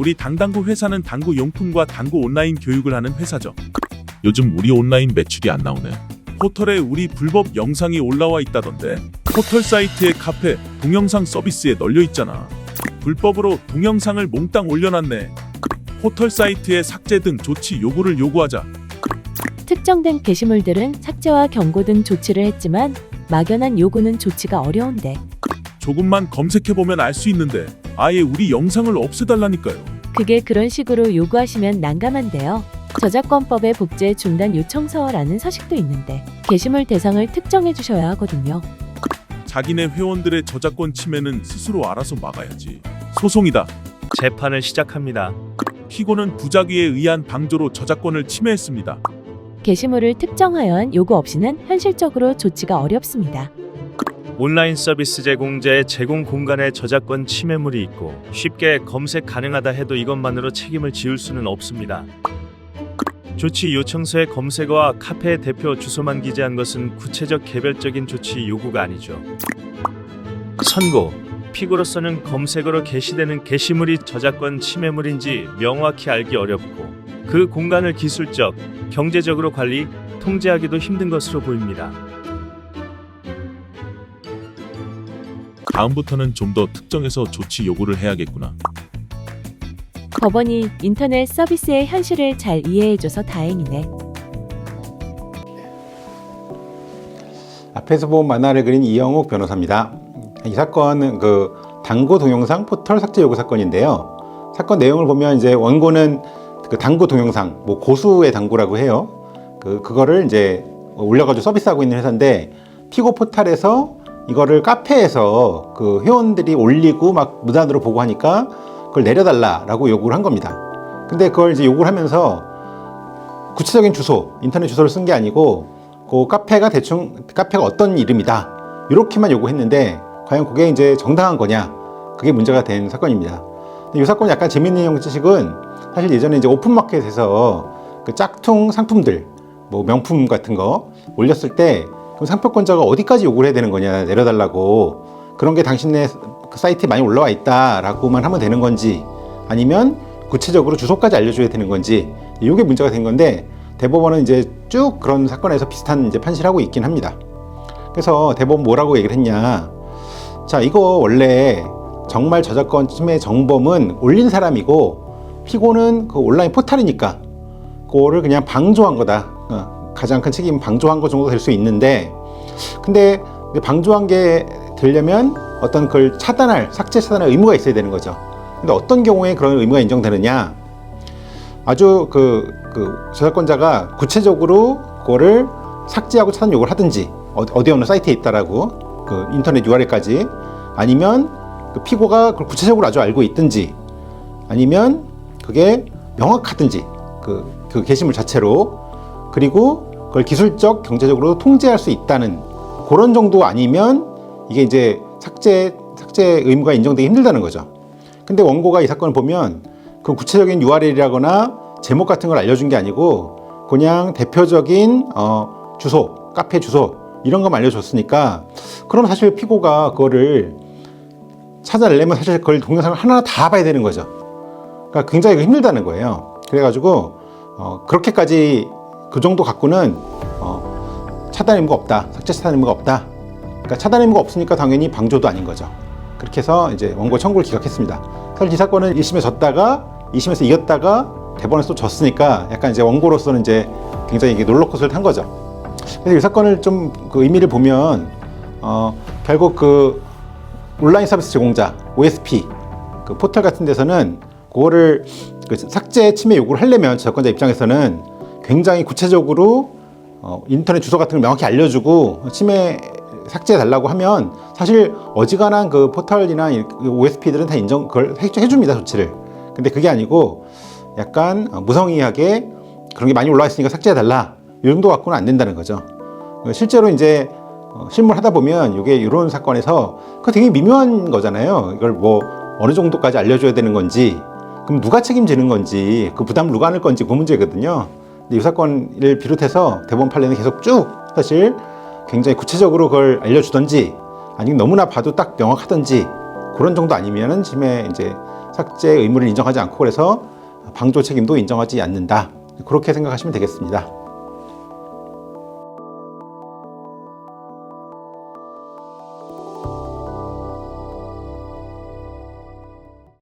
우리 당당구 회사는 당구 용품과 당구 온라인 교육을 하는 회사죠. 요즘 우리 온라인 매출이 안 나오네. 포털에 우리 불법 영상이 올라와 있다던데. 포털 사이트에 카페, 동영상 서비스에 널려 있잖아. 불법으로 동영상을 몽땅 올려놨네. 포털 사이트에 삭제 등 조치 요구를 요구하자. 특정된 게시물들은 삭제와 경고 등 조치를 했지만 막연한 요구는 조치가 어려운데 조금만 검색해보면 알 수 있는데 아예 우리 영상을 없애달라니까요. 그게 그런 식으로 요구하시면 난감한데요. 저작권법의 복제 중단 요청서라는 서식도 있는데 게시물 대상을 특정해 주셔야 하거든요. 자기네 회원들의 저작권 침해는 스스로 알아서 막아야지. 소송이다. 재판을 시작합니다. 피고는 부작위에 의한 방조로 저작권을 침해했습니다. 게시물을 특정하여 한 요구 없이는 현실적으로 조치가 어렵습니다. 온라인 서비스 제공자의 제공 공간에 저작권 침해물이 있고 쉽게 검색 가능하다 해도 이것만으로 책임을 지을 수는 없습니다. 조치 요청서에 검색어와 카페 대표 주소만 기재한 것은 구체적 개별적인 조치 요구가 아니죠. 선고 피고로서는 검색어로 게시되는 게시물이 저작권 침해물인지 명확히 알기 어렵고 그 공간을 기술적, 경제적으로 관리, 통제하기도 힘든 것으로 보입니다. 다음부터는 좀 더 특정해서 조치 요구를 해야겠구나. 법원이 인터넷 서비스의 현실을 잘 이해해줘서 다행이네. 앞에서 본 만화를 그린 이영욱 변호사입니다. 이 사건은 그 당구 동영상 포털 삭제 요구 사건인데요. 사건 내용을 보면 이제 원고는 그 당구 동영상, 뭐 고수의 당구라고 해요. 그 그거를 이제 올려가지고 서비스하고 있는 회사인데 피고 포탈에서 이거를 카페에서 그 회원들이 올리고 막 무단으로 보고 하니까 그걸 내려달라라고 요구를 한 겁니다. 근데 그걸 이제 요구를 하면서 구체적인 주소, 인터넷 주소를 쓴 게 아니고 그 카페가 대충 카페가 어떤 이름이다 이렇게만 요구했는데 과연 그게 이제 정당한 거냐 그게 문제가 된 사건입니다. 이 사건 약간 재밌는 형식은 사실 예전에 이제 오픈마켓에서 그 짝퉁 상품들 뭐 명품 같은 거 올렸을 때 그럼 상표권자가 어디까지 요구를 해야 되는 거냐 내려달라고 그런 게 당신네 그 사이트에 많이 올라와 있다라고만 하면 되는 건지 아니면 구체적으로 주소까지 알려줘야 되는 건지 이게 문제가 된 건데 대법원은 이제 쭉 그런 사건에서 비슷한 이제 판시를 하고 있긴 합니다. 그래서 대법원 뭐라고 얘기를 했냐. 자, 이거 원래 정말 저작권 침해 정범은 올린 사람이고 피고는 그 온라인 포탈이니까 그거를 그냥 방조한 거다. 어, 가장 큰 책임 방조한 거 정도 될 수 있는데 근데 방조한 게 되려면 어떤 그걸 차단할 삭제 차단할 의무가 있어야 되는 거죠. 근데 어떤 경우에 그런 의무가 인정되느냐? 아주 그, 그 저작권자가 구체적으로 그거를 삭제하고 차단 요구를 하든지 어- 어디 어느 사이트에 있다라고 그 인터넷 URL까지 아니면 그 피고가 그걸 구체적으로 아주 알고 있든지 아니면 그게 명확하든지 그, 그 게시물 자체로 그리고 그걸 기술적 경제적으로 통제할 수 있다는 그런 정도 아니면 이게 이제 삭제 삭제 의무가 인정되기 힘들다는 거죠. 근데 원고가 이 사건을 보면 그 구체적인 URL이라거나 제목 같은 걸 알려준 게 아니고 그냥 대표적인 어, 주소, 카페 주소 이런 것만 알려줬으니까 그럼 사실 피고가 그거를 찾아내려면 사실 그걸 동영상을 하나 다 봐야 되는 거죠. 그러니까 굉장히 힘들다는 거예요. 그래가지고 어, 그렇게까지 그 정도 갖고는 어, 차단 의무가 없다, 삭제 차단 의무가 없다. 그러니까 차단 의무가 없으니까 당연히 방조도 아닌 거죠. 그렇게 해서 이제 원고 청구를 기각했습니다. 사실 이 사건은 1심에 졌다가 2심에서 이겼다가 대법원에서 또 졌으니까 약간 이제 원고로서는 이제 굉장히 이게 롤러코스터를 탄 거죠. 그래서 이 사건을 좀 그 의미를 보면 어, 결국 그 온라인 서비스 제공자 OSP 그 포털 같은 데서는 그거를 그 삭제 침해 요구를 하려면 저작권자 입장에서는 굉장히 구체적으로 어, 인터넷 주소 같은 걸 명확히 알려주고 침해 삭제해 달라고 하면 사실 어지간한 그 포털이나 이 OSP들은 다 인정 그걸 해- 해 줍니다 조치를. 근데 그게 아니고 약간 어, 무성의하게 그런 게 많이 올라와 있으니까 삭제해 달라 이 정도 갖고는 안 된다는 거죠. 실제로 이제 어, 실무를 하다 보면 이게 이런 사건에서 그 되게 미묘한 거잖아요. 이걸 뭐 어느 정도까지 알려줘야 되는 건지 그럼 누가 책임지는 건지 그 부담 누가 안을 건지 그 문제거든요. 근데 이 사건을 비롯해서 대법원 판례는 계속 쭉 사실 굉장히 구체적으로 그걸 알려주던지 아니면 너무나 봐도 딱 명확하던지 그런 정도 아니면은 짐에 이제 삭제 의무를 인정하지 않고 그래서 방조 책임도 인정하지 않는다. 그렇게 생각하시면 되겠습니다.